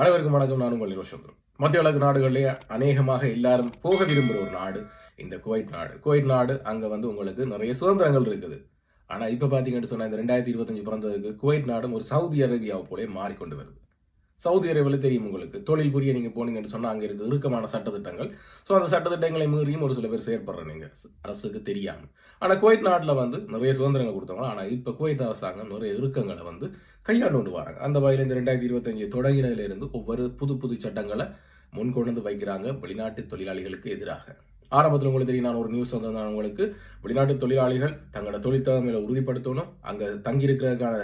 அனைவருக்கும் வணக்கம். நான் உங்கள் நிரோஷந்திரம் மத்திய வழக்கு நாடுகளிலே அநேகமாக எல்லாரும் போக விரும்புகிற ஒரு நாடு இந்த குவைட் நாடு. குவைட் நாடு அங்கே வந்து உங்களுக்கு நிறைய சுதந்திரங்கள் இருக்குது. ஆனால் இப்போ பார்த்தீங்கன்னு சொன்னால் இந்த ரெண்டாயிரத்தி இருபத்தஞ்சு பிறந்ததுக்கு குவைட் நாடும் ஒரு சவுதி அரேபியாவை போலே மாறிக்கொண்டு வருது. சவுதி அரேபியாவில் தெரியும் உங்களுக்கு. தொழில் புரிய நீங்கள் போனீங்கன்னு சொன்னால் அங்கே இருக்க இறுக்கமான சட்டத்திட்டங்கள். ஸோ அந்த சட்டத்திட்டங்களை மீறியும் ஒரு சில பேர் செயற்படுற நீங்கள் அரசுக்கு தெரியாமல் ஆனால் குவைத் நாட்டில் வந்து நிறைய சுதந்திரங்கள் கொடுத்தவங்க. ஆனால் இப்போ குவைத் அரசாங்கம் நிறைய இறுக்கங்களை வந்து கையாண்டு கொண்டு வராங்க. அந்த வகையில் இந்த ரெண்டாயிரத்தி இருபத்தஞ்சு தொடங்கினதிலிருந்து ஒவ்வொரு புது புது சட்டங்களை முன்கொண்டு வைக்கிறாங்க வெளிநாட்டு தொழிலாளிகளுக்கு எதிராக. ஆரம்பத்தில் உங்களுக்கு தெரியும் நான் ஒரு நியூஸ் வந்திருந்தேன். உங்களுக்கு வெளிநாட்டு தொழிலாளிகள் தங்களோட தொழிற்தகமையில உறுதிப்படுத்தணும். அங்கே தங்கியிருக்கிறதுக்கான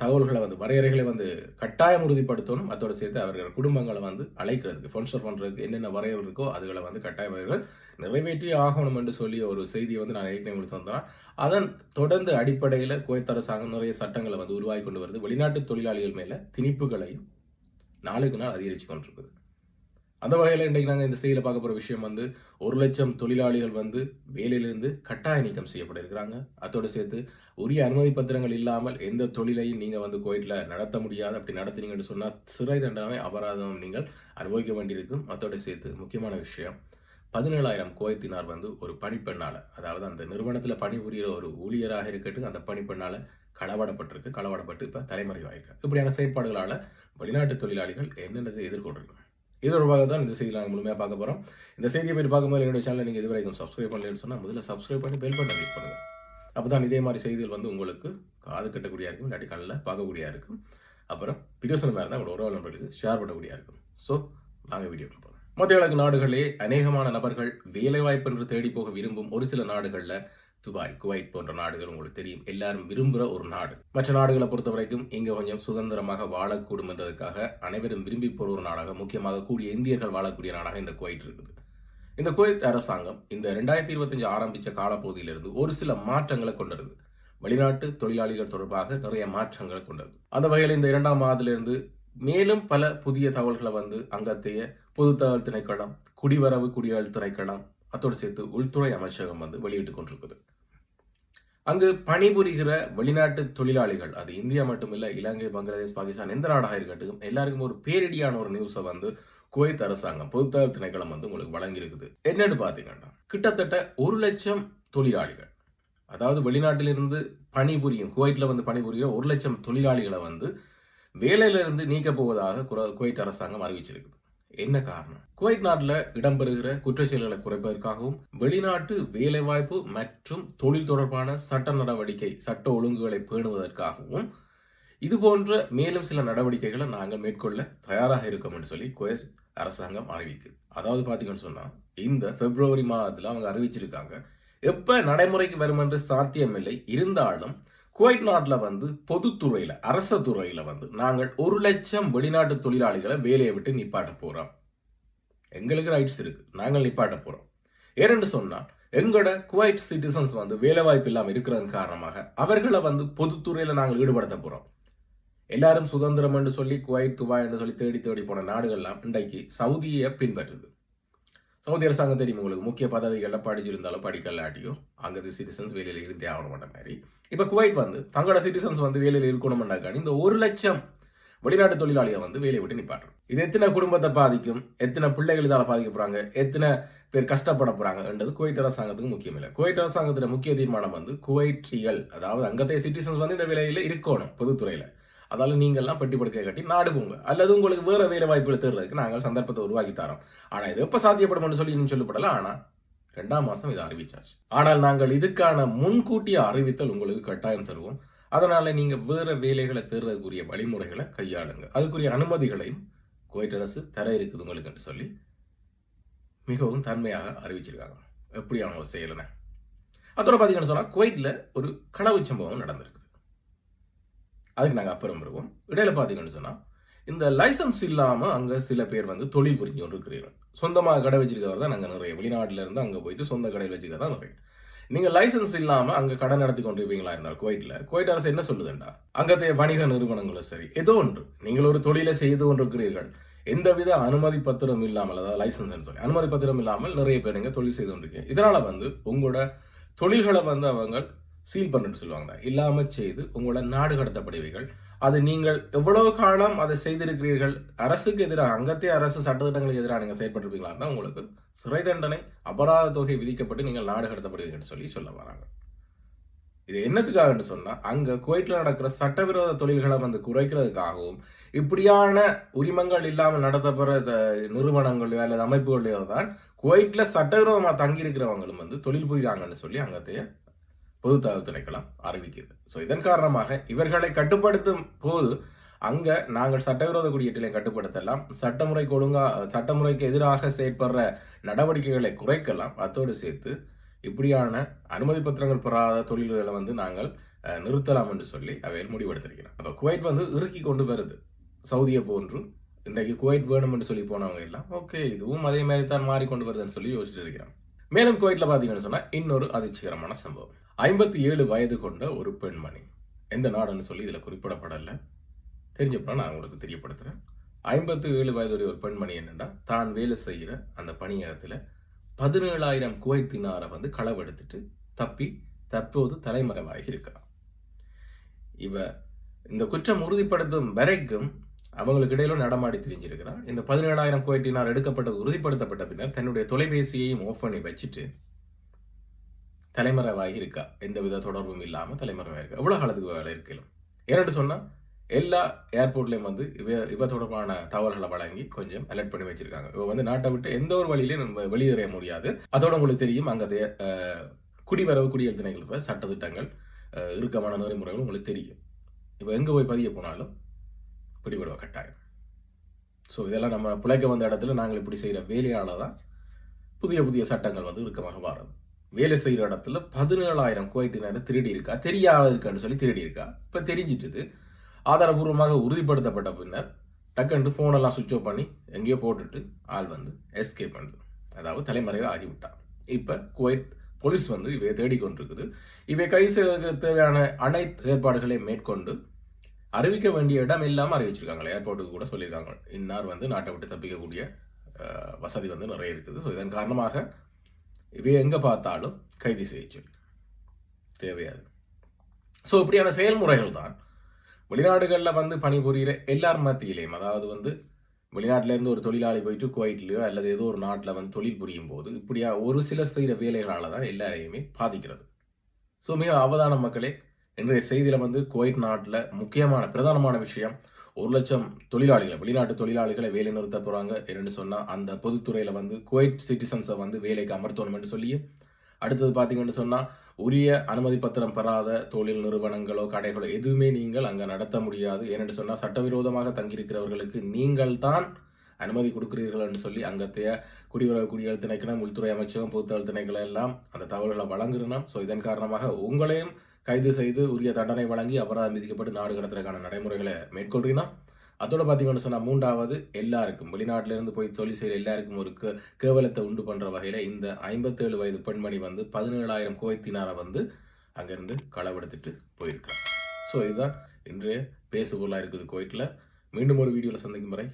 தகவல்களை வந்து வரையறைகளை வந்து கட்டாயம் உறுதிப்படுத்தணும். அதோடு சேர்த்து அவர்கள் குடும்பங்களை வந்து அழைக்கிறதுக்கு ஸ்பான்சர் பண்ணுறதுக்கு என்னென்ன வரையறை இருக்கோ அதுகளை வந்து கட்டாயம் அவர்கள் நிறைவேற்றி ஆகணும் என்று சொல்லி ஒரு செய்தியை வந்து நான் ஏற்கனவே உங்களுக்கு தந்தேன். அதன் தொடர்ந்து அடிப்படையில் குவைத் அரசாங்கம் நிறைய சட்டங்களை வந்து உருவாக்கி கொண்டு வருது. வெளிநாட்டு தொழிலாளிகள் மேலே திணிப்புகளையும் நாளுக்கு நாள் அதிகரித்து கொண்டிருக்குது. அந்த வகையில் இன்றைக்கு நாங்கள் இந்த செய்தியில் பார்க்க போகிற விஷயம் வந்து ஒரு லட்சம் தொழிலாளிகள் வந்து வேலையிலிருந்து கட்டாய நீக்கம் செய்யப்பட இருக்கிறாங்க அதோடு சேர்த்து உரிய அனுமதி பத்திரங்கள் இல்லாமல் எந்த தொழிலையும் நீங்கள் வந்து கோயிலில் நடத்த முடியாது. அப்படி நடத்தினீங்கன்னு சொன்னால் சிறை தண்டனை அபராதம் நீங்கள் அனுபவிக்க வேண்டியிருக்கும். அதோடு சேர்த்து முக்கியமான விஷயம் பதினேழாயிரம் கோயத்தினார் வந்து ஒரு பணிப்பெண்ணால் அதாவது அந்த நிறுவனத்தில் பணிபுரிகிற ஒரு ஊழியராக இருக்கட்டும் அந்த பணிப்பெண்ணால் களவாடப்பட்டிருக்கு. களவாடப்பட்டு இப்போ தலைமறைவாயிருக்கு. இப்படியான செயற்பாடுகளால் வெளிநாட்டு தொழிலாளிகள் என்னென்னதை எதிர்கொண்டிருக்காங்க இது தொடர்பாக தான் இந்த செய்தி நாங்கள் முழுமையாக பார்க்க போகிறோம் இந்த செய்தியை போய் பார்க்கும்போது என்னுடைய சேனலை நீங்கள் இதுவரைக்கும் சப்ஸ்கிரைப் பண்ணலன்னு சொன்னால் முதல்ல சப்ஸ்கிரைப் பண்ணி பெல் பட்டன் கிளிக் பண்ணுங்கள் அப்போ தான் இதே மாதிரி செய்திகள் வந்து உங்களுக்கு காது கட்டக்கூடியா இருக்கும் இல்லாட்டி கண்ணில் பார்க்கக்கூடியா இருக்கும் அப்புறம் பிரியோசனமாக இருந்தால் உங்களோட உறவு நண்பர்களுக்கு ஷேர் பண்ணக்கூடியா இருக்கும் ஸோ நாங்கள் வீடியோக்குள்ள போகிறோம் மத்திய கிழக்கு நாடுகளிலே அநேகமான நபர்கள் வேலைவாய்ப்பு என்று தேடி போக விரும்பும் ஒரு சில நாடுகளில் துபாய் குவைத் போன்ற நாடுகள் உங்களுக்கு தெரியும். எல்லாரும் விரும்புகிற ஒரு நாடு. மற்ற நாடுகளை பொறுத்த வரைக்கும் இங்கே கொஞ்சம் சுதந்திரமாக வாழக்கூடும் என்றதுக்காக அனைவரும் விரும்பி போகிற ஒரு நாடாக முக்கியமாக கூடிய இந்தியர்கள் வாழக்கூடிய நாடாக இந்த குவைட் இருக்குது. இந்த குவைத் அரசாங்கம் இந்த ரெண்டாயிரத்தி இருபத்தஞ்சு ஆரம்பித்த காலப்பகுதியிலிருந்து ஒரு சில மாற்றங்களை கொண்டிருது வெளிநாட்டு தொழிலாளிகள் தொடர்பாக நிறைய மாற்றங்களை கொண்டது. அந்த வகையில் இந்த இரண்டாம் மாதத்திலிருந்து மேலும் பல புதிய தகவல்களை வந்து அங்கத்தைய பொது தகவல் திணைக்களம் குடிவரவு குடியல் திணைக்களம் அத்தோடு சேர்த்து உள்துறை அமைச்சகம் வந்து வெளியிட்டு கொண்டிருக்குது. அங்கு பணிபுரிகிற வெளிநாட்டு தொழிலாளிகள் அது இந்தியா மட்டுமில்லை இலங்கை பங்களாதேஷ் பாகிஸ்தான் எந்த நாடாக இருக்கட்டும் எல்லாருக்கும் ஒரு பேரிடியான ஒரு நியூஸை வந்து குவைத் அரசாங்கம் பொதுத்தகவல் திணைக்களம் வந்து உங்களுக்கு வழங்கியிருக்குது. என்னன்னு பார்த்தீங்கன்னா கிட்டத்தட்ட ஒரு லட்சம் தொழிலாளிகள் அதாவது வெளிநாட்டிலிருந்து பணிபுரியும் குவைட்ல வந்து பணிபுரிகிற ஒரு லட்சம் தொழிலாளிகளை வந்து வேலையிலிருந்து நீக்கப் போவதாக குர- குவைத் அரசாங்கம் அறிவிச்சிருக்குது. என்ன காரணம்? குவைத் நாட்டில் இடம்பெறுகிற குற்றச்செயல்களை குறைப்பதற்காகவும் வெளிநாட்டு வேலைவாய்ப்பு மற்றும் தொழில் தொடர்பான சட்ட நடவடிக்கை சட்ட ஒழுங்குகளை பேணுவதற்காகவும் இது போன்ற மேலும் சில நடவடிக்கைகளை நாங்கள் மேற்கொள்ள தயாராக இருக்கோம் என்று சொல்லி குவைத் அரசாங்கம் அறிவிக்குது. அதாவது பார்த்தீங்கன்னு சொன்னால் இந்த பிப்ரவரி மாதத்தில் அவங்க அறிவிச்சிருக்காங்க எப்போ நடைமுறைக்கு வரும் என்று சாத்தியமில்லை. இருந்தாலும் குவைட் நாட்டில் வந்து பொதுத்துறையில் அரச துறையில் வந்து நாங்கள் ஒரு லட்சம் வெளிநாட்டு தொழிலாளிகளை வேலையை விட்டு நிப்பாட்ட போகிறோம் எங்களுக்கு ரைட்ஸ் இருக்குது நாங்கள் நிப்பாட்ட போகிறோம் ஏனென்று சொன்னால் எங்களோட குவைட் சிட்டிசன்ஸ் வந்து வேலை வாய்ப்பு இல்லாமல் இருக்கிறதன் காரணமாக அவர்களை வந்து பொதுத்துறையில் நாங்கள் ஈடுபடுத்த போகிறோம் எல்லாரும் சுதந்திரம் என்று சொல்லி குவைட் துபாய் என்று சொல்லி தேடி தேடி போன நாடுகள்லாம் இன்றைக்கு சவுதியை பின்பற்றுது. சவுதி அரசாங்கம் தெரியும் உங்களுக்கு? முக்கிய பதவிகளில் படிச்சிருந்தாலும் படிக்கலாட்டியோ அங்கே சிட்டிசன்ஸ் வேலையில் இருந்தே ஆகணும் மாட்ட மாதிரி இப்போ குவைட் வந்து தங்களோட சிட்டிசன்ஸ் வந்து வேலையில் இருக்கணும்னாக்காண்டி இந்த ஒரு லட்சம் வெளிநாட்டு தொழிலாளியை வந்து வேலையை விட்டு நிப்பாட்டுறோம் இது எத்தனை குடும்பத்தை பாதிக்கும்? எத்தனை பிள்ளைகள் இதால் பாதிக்க எத்தனை பேர் கஷ்டப்பட போகிறாங்கன்றது குவைட் அரசாங்கத்துக்கு முக்கியம் இல்லை குவைட் அரசாங்கத்தின் முக்கிய தீர்மானம் வந்து குவைட்ரியல் அதாவது அங்கத்தைய சிட்டிசன்ஸ் வந்து இந்த வேலையில் இருக்கணும் பொதுத்துறையில். அதால நீங்கள்லாம் பெட்டி கட்டி நாடு போங்க. அல்லது உங்களுக்கு வேற வேலை வாய்ப்புகள் தேடுறதுக்கு நாங்கள் சந்தர்ப்பத்தை உருவாக்கி தரோம். ஆனா இது எப்ப சாத்தியப்படும் சொல்லி இன்னும் சொல்லப்படல ஆனா ரெண்டாம் மாசம் இதை அறிவிச்சாச்சு. ஆனால் நாங்கள் இதுக்கான முன்கூட்டிய அறிவித்தல் உங்களுக்கு கட்டாயம் தருவோம். அதனால நீங்க வேற வேலைகளை தேர்றதுக்குரிய வழிமுறைகளை கையாளுங்க. அதுக்குரிய அனுமதிகளையும் குவைட் அரசு தர இருக்குது உங்களுக்கு என்று சொல்லி மிகவும் தன்மையாக அறிவிச்சிருக்காங்க. எப்படியான ஒரு செயலனை. அதோட பார்த்தீங்கன்னு சொன்னா குவைட்ல ஒரு களவு சம்பவம் நடந்திருக்குது அதுக்கு நாங்கள் அப்புறம் வருவோம். இடையில பார்த்தீங்கன்னு சொன்னால் இந்த லைசன்ஸ் இல்லாமல் அங்கே சில பேர் வந்து தொழில் புரிஞ்சு கொண்டு இருக்கிறீர்கள் சொந்தமாக கடை வச்சிருக்கவர் தான் நாங்கள் நிறைய. வெளிநாட்டில் இருந்து அங்கே போயிட்டு சொந்த கடையில் வச்சுக்க தான் நிறைய. நீங்கள் லைசன்ஸ் இல்லாமல் அங்கே கடை நடத்தி கொண்டிருப்பீங்களா இருந்தால் குவைட்டில் குவைட் அரசு என்ன சொல்லுதுண்டா? அங்கத்தைய வணிக நிறுவனங்களும் சரி ஏதோ ஒன்று. நீங்கள் ஒரு தொழிலை செய்து கொண்டிருக்கிறீர்கள். எந்தவித அனுமதி பத்திரம் இல்லாமல் அதாவது லைசன்ஸ் சொல்லி அனுமதி பத்திரம் இல்லாமல் நிறைய பேர் இங்கே தொழில் செய்து கொண்டிருக்கீங்க. இதனால் வந்து உங்களோட தொழில்களை வந்து அவங்க சீல் பண்ணுன்னு சொல்லுவாங்க இல்லாம செய்து உங்களோட நாடு கடத்தப்படுவீர்கள் அது நீங்கள் எவ்வளவு காலம் அதை செய்திருக்கிறீர்கள்? அரசுக்கு எதிராக அங்கத்திய அரசு சட்டத்திட்டங்களுக்கு எதிராக நீங்கள் செயற்பட்டிருப்பீங்களா? தான் உங்களுக்கு சிறை தண்டனை அபராத தொகை விதிக்கப்பட்டு நீங்கள் நாடு கடத்தப்படுவீங்கன்னு சொல்லி சொல்ல வராங்க. இது என்னத்துக்காகன்னு சொன்னா அங்க குவைட்டில் நடக்கிற சட்டவிரோத தொழில்களை வந்து குறைக்கிறதுக்காகவும் இப்படியான உரிமங்கள் இல்லாமல் நடத்தப்படுற நிறுவனங்களையோ அல்லது அமைப்புகளையோ தான் குவைட்டில் சட்டவிரோதமா தங்கி இருக்கிறவங்களும் வந்து தொழில் புரியாங்கன்னு சொல்லி அங்கத்தைய பொது தகவல் திணைக்களம் அறிவிக்கிறது. ஸோ இதன் காரணமாக இவர்களை கட்டுப்படுத்தும் போது அங்க நாங்கள் சட்டவிரோத குடியேற்றலை கட்டுப்படுத்தலாம். சட்டமுறைக்கு ஒழுங்கா சட்டமுறைக்கு எதிராக செயற்படுற நடவடிக்கைகளை குறைக்கலாம். அத்தோடு சேர்த்து இப்படியான அனுமதி பத்திரங்கள் பெறாத தொழில்களை வந்து நாங்கள் நிறுத்தலாம் என்று சொல்லி அவையில் முடிவெடுத்திருக்கிறோம் அப்போ குவைட் வந்து இறுக்கி கொண்டு வருது. சவுதியை போன்று இன்றைக்கு குவைட் வேணும் என்று சொல்லி போனவங்க எல்லாம் ஓகே இதுவும் அதே மாதிரி தான் மாறிக்கொண்டு வருதுன்னு சொல்லி யோசிச்சுட்டு இருக்கிறோம் மேலும் குவைட்ல பாத்தீங்கன்னு சொன்னா இன்னொரு அதிர்ச்சிகரமான சம்பவம். ஐம்பத்தி ஏழு வயது கொண்ட ஒரு பெண்மணி. எந்த நாடுன்னு சொல்லி இதுல குறிப்பிடப்படலை. தெரிஞ்சப்போ நான் உங்களுக்கு தெரியப்படுத்துறேன். ஐம்பத்தி ஏழு வயதுடைய ஒரு பெண்மணி என்னன்னா தான் வேலை செய்கிற அந்த பணியகத்துல பதினேழாயிரம் குவைத்தினாரை வந்து களவெடுத்துட்டு தப்பி தற்போது தலைமறைவாகி இருக்கிறான் இவ இந்த குற்றம் உறுதிப்படுத்தும் வரைக்கும் அவங்களுக்கு இடையிலும் நடமாடி திரிஞ்சிருக்கிறார். இந்த பதினேழாயிரம் குவைத் தினார் எடுக்கப்பட்டது உறுதிப்படுத்தப்பட்ட பின்னர் தன்னுடைய தொலைபேசியையும் ஆஃப் பண்ணி வச்சுட்டு தலைமறைவாகி இருக்கா எந்தவித தொடர்பும் இல்லாமல் தலைமறைவாக இருக்கா எவ்வளவு காலத்துக்கு வேலை இருக்கலாம் ஏன்னு சொன்னால் எல்லா ஏர்போர்ட்லேயும் வந்து இவ இவ தொடர்பான தகவல்களை வழங்கி கொஞ்சம் அலர்ட் பண்ணி வச்சிருக்காங்க. இவ வந்து நாட்டை விட்டு எந்த ஒரு வழியிலையும் நம்ம வெளியேற முடியாது. அதோட உங்களுக்கு தெரியும் அங்கே குடிவரவு குடியல் திணைகள் சட்டத்திட்டங்கள் அஹ், இறுக்கமான நெறிமுறைகள் உங்களுக்கு தெரியும். இப்போ எங்கே போய் பதிய போனாலும் பிடிபடுவ கட்டாயம். ஸோ இதெல்லாம் நம்ம பிழைக்க வந்த இடத்துல நாங்கள் இப்படி செய்கிற வேலையால் தான் புதிய புதிய சட்டங்கள் வந்து இறுக்கமாக மாறுது. வேலை செய்கிற இடத்துல பதினேழாயிரம் குவைத்தினரை திருடி இருக்கா தெரியாத இருக்கான்னு சொல்லி திருடி இருக்கா இப்போ தெரிஞ்சிட்டுது. ஆதாரபூர்வமாக உறுதிப்படுத்தப்பட்ட பின்னர் டக்குன்ட்டு ஃபோனெல்லாம் சுவிட்ச் ஆஃப் பண்ணி எங்கேயோ போட்டுட்டு ஆள் வந்து எஸ்கேப் பண்ணுது அதாவது தலைமறைவாக ஆகிவிட்டான். இப்போ குவைட் போலீஸ் வந்து இவை தேடிக்கொண்டிருக்குது. இவை கை செய்வதற்கு தேவையான அனைத்து செயற்பாடுகளையும் மேற்கொண்டு அறிவிக்க வேண்டிய இடம் இல்லாமல் அறிவிச்சிருக்காங்க. ஏர்போர்ட்டுக்கு கூட சொல்லியிருக்காங்க. இன்னார் வந்து நாட்டை விட்டு தப்பிக்கக்கூடிய வசதி வந்து நிறைய இருக்குது. ஸோ இதன் காரணமாக இவை எங்கே பார்த்தாலும் கைது செய்ய சொல்லி தேவையாது. ஸோ இப்படியான செயல்முறைகள் தான் வெளிநாடுகளில் வந்து பணிபுரிகிற எல்லார் மத்தியிலையும் அதாவது வந்து வெளிநாட்டிலேருந்து ஒரு தொழிலாளி போயிட்டு குவைட்லையோ அல்லது ஏதோ ஒரு நாட்டில் வந்து தொழில் புரியும் போது இப்படியா ஒரு சிலர் செய்கிற வேலைகளால் தான் எல்லாரையுமே பாதிக்கிறது. ஸோ மிக அவதான மக்களே இன்றைய செய்தியில் வந்து குவைட் நாட்டில் முக்கியமான பிரதானமான விஷயம் ஒரு லட்சம் தொழிலாளிகள் வெளிநாட்டு தொழிலாளிகளை வேலை நிறுத்த போகிறாங்க என்னென்னு சொன்னால் அந்த பொதுத்துறையில் வந்து குவைட் சிட்டிசன்ஸை வந்து வேலைக்கு அமர்த்தணும் என்று சொல்லி அடுத்தது பார்த்தீங்கன்னு சொன்னால் உரிய அனுமதி பத்திரம் பெறாத தொழில் நிறுவனங்களோ கடைகளோ எதுவுமே நீங்கள் அங்கே நடத்த முடியாது. ஏனென்று சொன்னால் சட்டவிரோதமாக தங்கியிருக்கிறவர்களுக்கு நீங்கள் தான் அனுமதி கொடுக்கிறீர்கள்னு சொல்லி அங்கத்தைய குடியுறவு குடியல் திணைக்களம் உள்துறை அமைச்சகம் பொதுத்தல் திணைக்களம் எல்லாம் அந்த தகவல்களை வழங்குறோம் ஸோ இதன் காரணமாக உங்களையும் கைது செய்து உரிய தண்டனை வழங்கி அபராதம் விதிக்கப்பட்டு நாடு கடத்துறதுக்கான நடைமுறைகளை மேற்கொள்றீங்கன்னா அதோட பார்த்தீங்கன்னு சொன்னால் மூன்றாவது எல்லாருக்கும் வெளிநாட்டிலிருந்து போய் தொழில் செய்கிற எல்லாருக்கும் ஒரு கேவலத்தை உண்டு பண்ணுற வகையில் இந்த ஐம்பத்தேழு வயது பெண்மணி வந்து பதினேழாயிரம் குவைத்தினாரை வந்து அங்கிருந்து களவெடுத்துட்டு போயிருக்காங்க. ஸோ இதுதான் இன்றைய பேசுபொருளாக இருக்குது குவைட்டில் மீண்டும் ஒரு வீடியோவில் சந்திக்கும் வரை